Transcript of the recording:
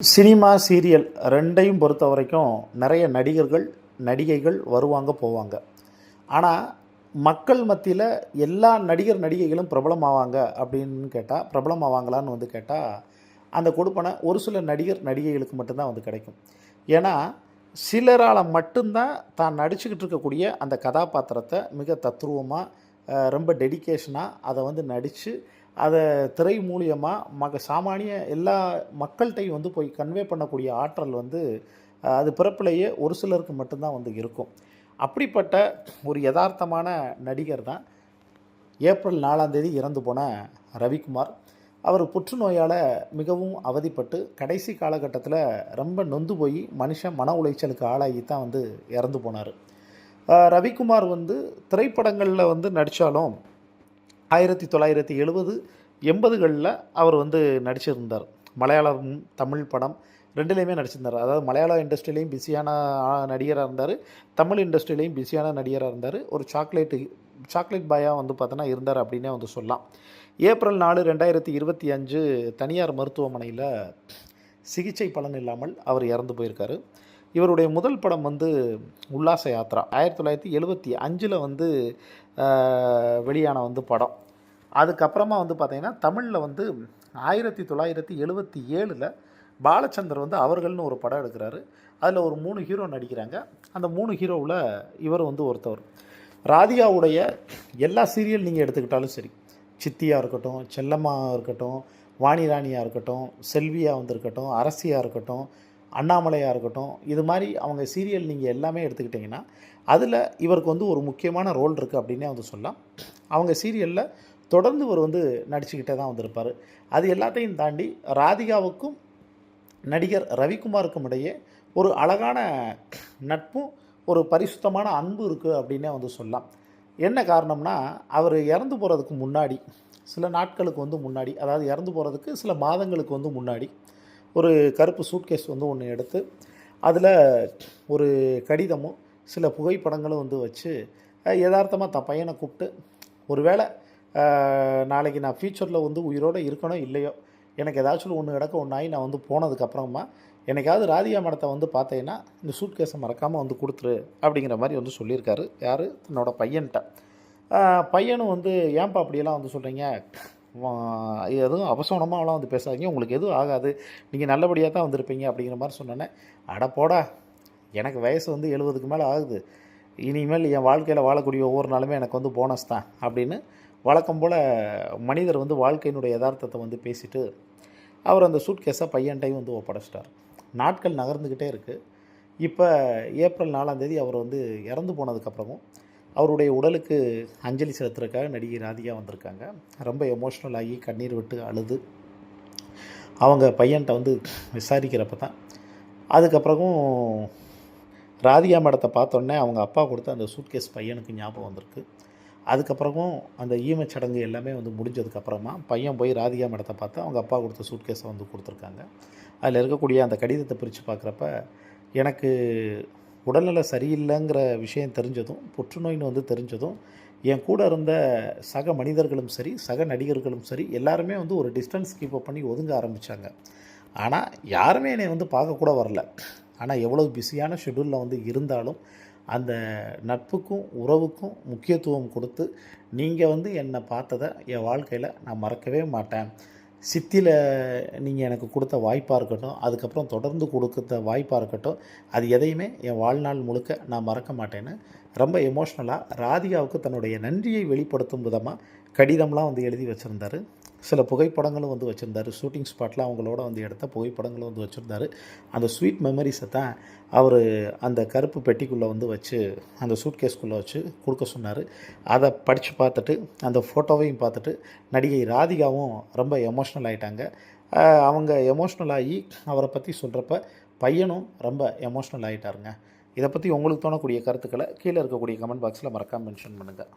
Cinema serial ரெண்டையும் பொறுத்த வரைக்கும் நிறைய நடிகர்கள் நடிகைகள் வருவாங்க போவாங்க. ஆனால் மக்கள் மத்தியில் எல்லா நடிகர் நடிகைகளும் பிரபலமாவாங்க அப்படின்னு கேட்டால் பிரபலமாவாங்களான்னு வந்து கேட்டால் அந்த கொடுப்பனை ஒரு சில நடிகர் நடிகைகளுக்கு மட்டும்தான் வந்து கிடைக்கும். ஏன்னா சிலரால் மட்டும்தான் தான் நடிச்சுக்கிட்டு இருக்கக்கூடிய அந்த கதாபாத்திரத்தை மிக தத்ரூபமாக ரொம்ப டெடிகேஷனாக அதை வந்து நடித்து அதை திரை மூலியமாக மக சாமானிய எல்லா மக்கள்கிட்டையும் வந்து போய் கன்வே பண்ணக்கூடிய ஆற்றல் வந்து அது பிறப்பிலேயே ஒரு சிலருக்கு மட்டும்தான் வந்து இருக்கும். அப்படிப்பட்ட ஒரு யதார்த்தமான நடிகர் தான் ஏப்ரல் நாலாம் தேதி இறந்து போன ரவிக்குமார். அவர் புற்றுநோயால் மிகவும் அவதிப்பட்டு கடைசி காலகட்டத்தில் ரொம்ப நொந்து போய் மனுஷன் மன உளைச்சலுக்கு ஆளாகி தான் வந்து இறந்து போனார். ரவிக்குமார் வந்து திரைப்படங்களில் வந்து நடித்தாலும் ஆயிரத்தி தொள்ளாயிரத்தி எழுபது எண்பதுகளில் அவர் வந்து நடிச்சிருந்தார். மலையாளம் தமிழ் படம் ரெண்டுலேயுமே நடிச்சிருந்தார். அதாவது மலையாள இண்டஸ்ட்ரியிலையும் பிஸியான நடிகராக இருந்தார். தமிழ் இண்டஸ்ட்ரியிலையும் பிஸியான நடிகராக இருந்தார். ஒரு சாக்லேட்டு சாக்லேட் பாயாக வந்து பார்த்தோன்னா இருந்தார் அப்படின்னே வந்து சொல்லலாம். ஏப்ரல் நாலு ரெண்டாயிரத்தி இருபத்தி அஞ்சு தனியார் மருத்துவமனையில் சிகிச்சை பலன் இல்லாமல் அவர் இறந்து போயிருக்காரு. இவருடைய முதல் படம் வந்து உல்லாச யாத்ரா. ஆயிரத்தி தொள்ளாயிரத்தி எழுபத்தி அஞ்சில் வந்து வெளியான வந்து படம். அதுக்கப்புறமா வந்து பார்த்திங்கன்னா தமிழில் வந்து ஆயிரத்தி தொள்ளாயிரத்தி எழுபத்தி ஏழில் பாலச்சந்தர் வந்து அவர்கள்னு ஒரு படம் எடுக்கிறாரு. அதில் ஒரு மூணு ஹீரோ நடிக்கிறாங்க. அந்த மூணு ஹீரோவில் இவர் வந்து ஒருத்தவர். ராதிகாவுடைய எல்லா சீரியல் நீங்கள் எடுத்துக்கிட்டாலும் சரி. சித்தியாக இருக்கட்டும் செல்லம்மா இருக்கட்டும் வாணிராணியாக இருக்கட்டும் செல்வியா வந்து இருக்கட்டும் அரசியாக இருக்கட்டும் அண்ணாமலையாக இருக்கட்டும் இது மாதிரி அவங்க சீரியல் நீங்கள் எல்லாமே எடுத்துக்கிட்டிங்கன்னா அதில் இவருக்கு வந்து ஒரு முக்கியமான ரோல் இருக்குது அப்படின்னே வந்து சொல்லலாம். அவங்க சீரியலில் தொடர்ந்து இவர் வந்து நடிச்சுக்கிட்டே தான் வந்திருப்பார் அது எல்லாத்தையும் தாண்டி ராதிகாவுக்கும் நடிகர் ரவிக்குமாருக்கும் இடையே ஒரு அழகான நட்பும் ஒரு பரிசுத்தமான அன்பு இருக்குது அப்படின்னே வந்து சொல்லலாம். என்ன காரணம்னா அவர் இறந்து போகிறதுக்கு முன்னாடி சில நாட்களுக்கு வந்து முன்னாடி அதாவது இறந்து போகிறதுக்கு சில மாதங்களுக்கு வந்து முன்னாடி ஒரு கருப்பு சூட்கேஸ் வந்து ஒன்று எடுத்து அதில் ஒரு கடிதமும் சில புகைப்படங்களும் வந்து வச்சு யதார்த்தமாக தன் பையனை கூப்பிட்டு ஒருவேளை வேளை நாளைக்கு நான் ஃப்யூச்சரில் வந்து உயிரோடு இருக்கணும் இல்லையோ எனக்கு ஏதாச்சும் ஒன்று கிடக்க ஒன்றாகி நான் வந்து போனதுக்கப்புறமா எனக்காவது ராதிகா மடத்தை வந்து பார்த்தீங்கன்னா இந்த சூட்கேஸை மறக்காமல் வந்து கொடுத்துரு அப்படிங்கிற மாதிரி வந்து சொல்லியிருக்காரு. யார்? தன்னோட பையன்கிட்ட பையனும் வந்து ஏன்பா அப்படியெல்லாம் வந்து சொல்கிறீங்க எதுவும் அவசரமாகலாம் வந்து பேசாதீங்க. உங்களுக்கு எதுவும் ஆகாது. நீங்கள் நல்லபடியாக தான் வந்திருப்பீங்க அப்படிங்கிற மாதிரி சொன்னோன்னே அட போடா. எனக்கு வயசு வந்து எழுபதுக்கு மேலே ஆகுது. இனிமேல் என் வாழ்க்கையில் வாழக்கூடிய ஒவ்வொரு நாளுமே எனக்கு வந்து போனஸ் தான் அப்படின்னு வழக்கம் போல் மனிதர் வந்து வாழ்க்கையினுடைய யதார்த்தத்தை வந்து பேசிட்டு அவர் அந்த சூட்கேஸை பையன்டையும் வந்து ஒப்படைச்சிட்டார். நாட்கள் நகர்ந்துக்கிட்டே இருக்குது இப்போ ஏப்ரல் நாலாம் தேதி அவர் வந்து இறந்து போனதுக்கப்புறமும் அவருடைய உடலுக்கு அஞ்சலி செலுத்துறதுக்காக நடிகை ராதிகா வந்திருக்காங்க. ரொம்ப எமோஷ்னல் ஆகி கண்ணீர் விட்டு அழுது. அவங்க பையன்கிட்ட வந்து விசாரிக்கிறப்ப தான். அதுக்கப்புறமும் ராதிகா மேடத்தை பார்த்தோன்னே அவங்க அப்பா கொடுத்த அந்த சூட்கேஸ் பையனுக்கு ஞாபகம் வந்திருக்கு. அதுக்கப்புறமும் அந்த ஈமச் சடங்கு எல்லாமே வந்து முடிஞ்சதுக்கப்புறமா பையன் போய் ராதிகா மேடத்தை பார்த்து அவங்க அப்பா கொடுத்த சூட்கேஸை வந்து கொடுத்துருக்காங்க. அதில் இருக்கக்கூடிய அந்த கடிதத்தை பிரித்து பார்க்குறப்ப எனக்கு உடல்நல சரியில்லைங்கிற விஷயம் தெரிஞ்சதும் புற்றுநோயின்னு வந்து தெரிஞ்சதும் என் கூட இருந்த சக மனிதர்களும் சரி சக நடிகர்களும் சரி எல்லாருமே வந்து ஒரு டிஸ்டன்ஸ் கீப்பப் பண்ணி ஒதுங்க ஆரம்பித்தாங்க ஆனால் யாருமே என்னை வந்து பார்க்கக்கூட வரல. ஆனால் எவ்வளோ பிஸியான ஷெட்யூலில் வந்து இருந்தாலும் அந்த நட்புக்கும் உறவுக்கும் முக்கியத்துவம் கொடுத்து நீங்கள் வந்து என்னை பார்த்ததை என் வாழ்க்கையில் நான் மறக்கவே மாட்டேன். சித்தியில் நீங்கள் எனக்கு கொடுத்த வாய்ப்பாக இருக்கட்டும் அதுக்கப்புறம் தொடர்ந்து கொடுத்த வாய்ப்பாக இருக்கட்டும் அது எதையுமே என் வாழ்நாள் முழுக்க நான் மறக்க மாட்டேன்னு ரொம்ப எமோஷ்னலாக ராதிகாவுக்கு தன்னுடைய நன்றியை வெளிப்படுத்தும் விதமாக கடிதம்லாம் வந்து எழுதி வச்சுருந்தாரு. சில புகைப்படங்களும் வந்து வச்சுருந்தாரு. ஷூட்டிங் ஸ்பாட்டில் அவங்களோட வந்து எடுத்த புகைப்படங்களும் வந்து வச்சுருந்தாரு. அந்த ஸ்வீட் மெமரிஸை தான் அவர் அந்த கருப்பு பெட்டிக்குள்ளே வந்து வச்சு அந்த சூட்கேஸ்குள்ளே வச்சு கொடுக்க சொன்னார். அதை படித்து பார்த்துட்டு அந்த ஃபோட்டோவையும் பார்த்துட்டு நடிகை ராதிகாவும் ரொம்ப எமோஷ்னல் ஆகிட்டாங்க அவங்க எமோஷ்னல் ஆகி அவரை பற்றி சொல்கிறப்ப பையனும் ரொம்ப எமோஷ்னல் ஆகிட்டாருங்க இதை பற்றி உங்களுக்கு தோணக்கூடிய கருத்துக்களை கீழே இருக்கக்கூடிய கமெண்ட் பாக்ஸில் மறக்காமல் மென்ஷன் பண்ணுங்கள்